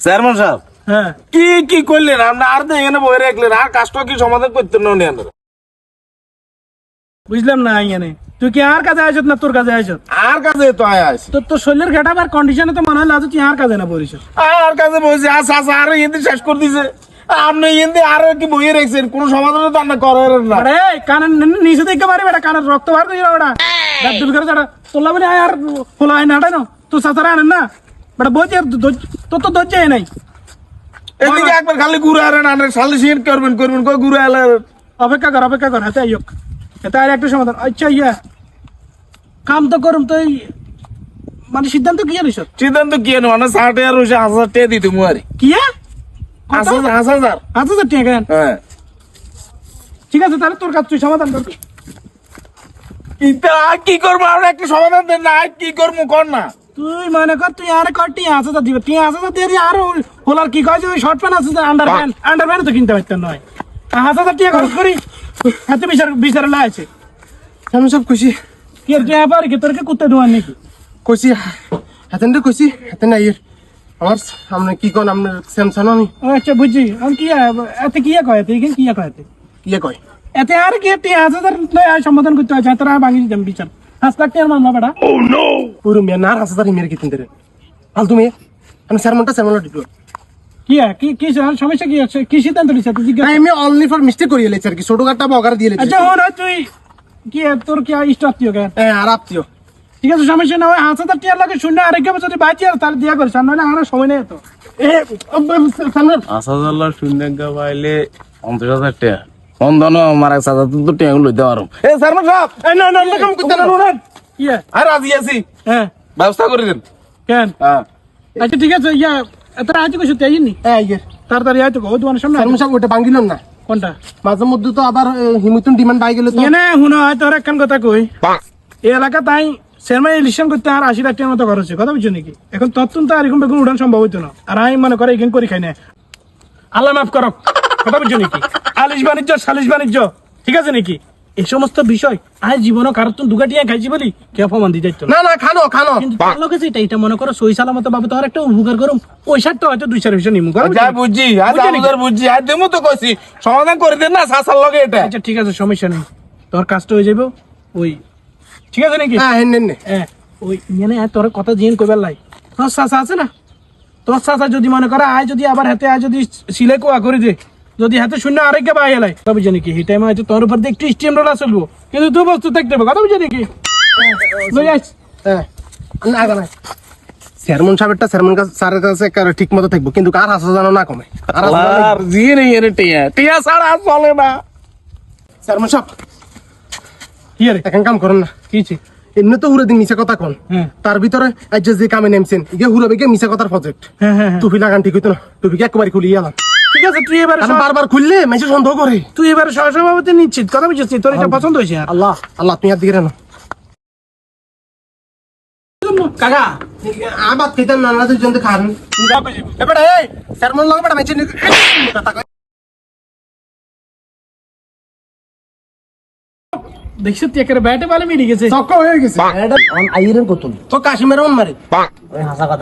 Chairman সাহেব হ্যাঁ। কি কি করলেন? আপনি আর তো এখানে বই রাখলেন আর কাজটা কি সমাধান করতেন না উনি বুঝলাম না এখানে। তুই কি আর কাজে আইছত না তোর কাজে আইছত আর কাজে তো আয় তোর তোর শরীরের ঘাটা আর কন্ডিশনে তো মনে হয় লাজু তুই আর কাজে না পড়িস আর কাজে বসে আস আস আর ইন্দি শেষ করে দিছে। আপনি ইন্দি আর কি বইয়ে রেখেছেন? কোন সমাধান তো আপনি করেন না। আরে কানের নিচে দেখতে পারি বেটা কানের রক্ত বার দিয়ে বেটা। করে তোলা বলে আর খোলা হয় না হাঁটাই না? আনেন না? বেটা আর ধৈর্য- তোর তো ধৈর্য নাই। এদিকে একবার খালি ঘুরে আরেন আনেন সালে সিন করবেন করবেন কই ঘুরে এলে অপেক্ষা কর অপেক্ষা কর হাতে আইক এতে আর একটা সমাধান। আচ্ছা ইয়া। কাম তো করুম তো মানে সিদ্ধান্ত কি জানিস? সিদ্ধান্ত কি এনো মানে ষাট হাজার রয়েছে হাজার টাকা দিতে মুয়ারি কি হাজার হাজার। হাজার আছে হ্যাঁ। ঠিক আছে তাহলে তোর কাজ তুই সমাধান করবি। ইতা আর কি করব? আমরা একটা সমাধান দেন না আর কি করব? কর না। তুই মনে কর তুই আর কর টি আছে তো দিবে। টি আছে তো দিয়ে আর হোলার কি কয় যে ওই শর্ট প্যান্ট আছে আন্ডার প্যান্ট আন্ডার প্যান্ট তো কিনতে পারতেন নয়। হাজার হাজার টিয়া খরচ করি। হাতে বিচার বিচার লাগাইছে আমি সব খুশি। কি আর টিয়া পারি কি তোর কি কুত্তে নাকি? কইছি হাতেন কইছি হাতেন আইয়ের। আমার আমরা কি কোন আপনার স্যামসাং আমি? আচ্ছা বুঝছি। আমি কি এতে কি কয় এতে? কি কয় এতে? ইয়ে কয়। এতে আর কি টি আছে তার নয় সমাধান করতে হয় তারা ভাঙি দিতাম বিচার হাস লাখ টিয়ার মামলা বেটা? পুরো মেয়ে না হাসা তারি মেয়ের কিতেন দেরে ফালতু মেয়ে আমি স্যারমনটা দিত কি আর কি কি সমস্যা কি আছে? কি সিদ্ধান্ত নিচ্ছে তুই জিজ্ঞাসা আমি অনলি ফর মিস্টেক করিয়ে লেছি আর কি ছোট গাড়টা বগার দিয়ে লেছি আচ্ছা হন তুই কি তোর কি ইষ্ট আত্মীয় কেন হ্যাঁ আর আত্মীয় ঠিক আছে সমস্যা না হয় হাজার হাজার টিয়ার লাগে শূন্য আরেক যদি বাঁচি আর তাহলে দিয়া করিস আর নইলে আমার সময় নেই তো। এ পাঁচ লাখ শূন্য পাইলে পঞ্চাশ হাজার টাকা বন্ধন আমার এক হাজার তো টাকা লইতে পারো। এ সাহেব! এই না না না কাম করতে না কি আর? আর রাজি আছি। হ্যাঁ। ব্যবস্থা করে দেন। কেন? হ্যাঁ। আচ্ছা ঠিক আছে ইয়া এত আজ কিছু তাই নি হ্যাঁ ইয়ে তাড়াতাড়ি আয় তো ওই তোমার সামনে সাহেব ওটা ভাঙিলাম না। কোনটা? মাঝে মধ্যে তো আবার হিমুতুন ডিমান্ড পাই গেলে তো। এনে শুনো হয় তোর একখান কথা কই। এই এলাকা তাই সেরমাই ইলেকশন করতে আর আশি লাখ টাকার মতো খরচ হচ্ছে কথা বুঝছ নাকি? এখন তত্তুন তো আর এখন বেগুন উঠান সম্ভব হইতো না। আর আমি মনে করে এখানে করি খাই না। আল্লাহ মাফ করো কথা বুঝছ নাকি? আলিশ বাণিজ্য সালিশ বাণিজ্য। ঠিক আছে নাকি? এই সমস্ত বিষয় আজ জীবনও কারোর তুমি দুগাটিয়া খাইছি বলি কে অপমান দিয়ে যাইতো না। না খানো খানো। কিন্তু লোকে যেটা এটা মনে করো সই সালামত ভাবে তো আর একটা উপকার করুম। ওই সারটা হয়তো দুই চার বিষয় নিমু। করো যা বুঝছি আজ বুঝছি নাকি? আমাদের বুঝছি। আজ দেবো তো কইছি। সমাধান করে দেন না সাসার লগে এটা। আচ্ছা ঠিক আছে সমস্যা নেই। তোর কাজটা হয়ে যাবে ওই ঠিক আছে নাকি? হ্যাঁ হেন নে। হ্যাঁ ওই মানে তোর কথা জিন কইবার লাই। তোর চাচা আছে না? তোর চাচা যদি মনে করে আয় যদি আবার হাতে আয় যদি সিলাই কোয়া করে দে। যদি হাতে শূন্য আরেককে পাই এলাই তবে জানি কি এই টাইমে হয়তো তোর উপর দিয়ে একটু স্টিম রোলা চলবো কিন্তু তুই বস্তু দেখতে হবে কথা বুঝে নাকি লই আইস না না চেয়ারম্যান সাহেবটা চেয়ারম্যান স্যারের কাছে ঠিক মতো থাকব কিন্তু আর হাসা জানো না কমে। আর হাসা জানো- আর জি নেই এর টিয়া। টিয়া ছাড়া আর চলে না। চেয়ারম্যান সাহেব কি এখন কাম করেন না। কিছি এমনি তো হুরে দিন মিশা কথা কন। হ্যাঁ। তার ভিতরে আজ যে কামে নেমছেন ইগে হুরাবে গিয়ে মিশা কথার প্রজেক্ট হ্যাঁ হ্যাঁ। টুপি লাগান ঠিক হইতো না। টুপিকে একবারে খুলিয়ে এলাম ঠিক আছে তুই এবারে বারবার খুললে মেসে সন্দেহ করে। তুই এবারে সহসভাপতি নিশ্চিত কথা বুঝছিস? তোর এটা পছন্দ হয়েছে আর। আল্লাহ আল্লাহ তুমি আর দিকে না কাকা আবার খেতেন নানা দুজন খান। এবারে এই চেয়ারম্যান লাগে বেটা মেসে দেখছিস তুই একেবারে ব্যাটে বলে মিলে গেছে। চক্ক হয়ে গেছে। আইরেন তো কাশ্মীরের মন মারে। হাসা কথা।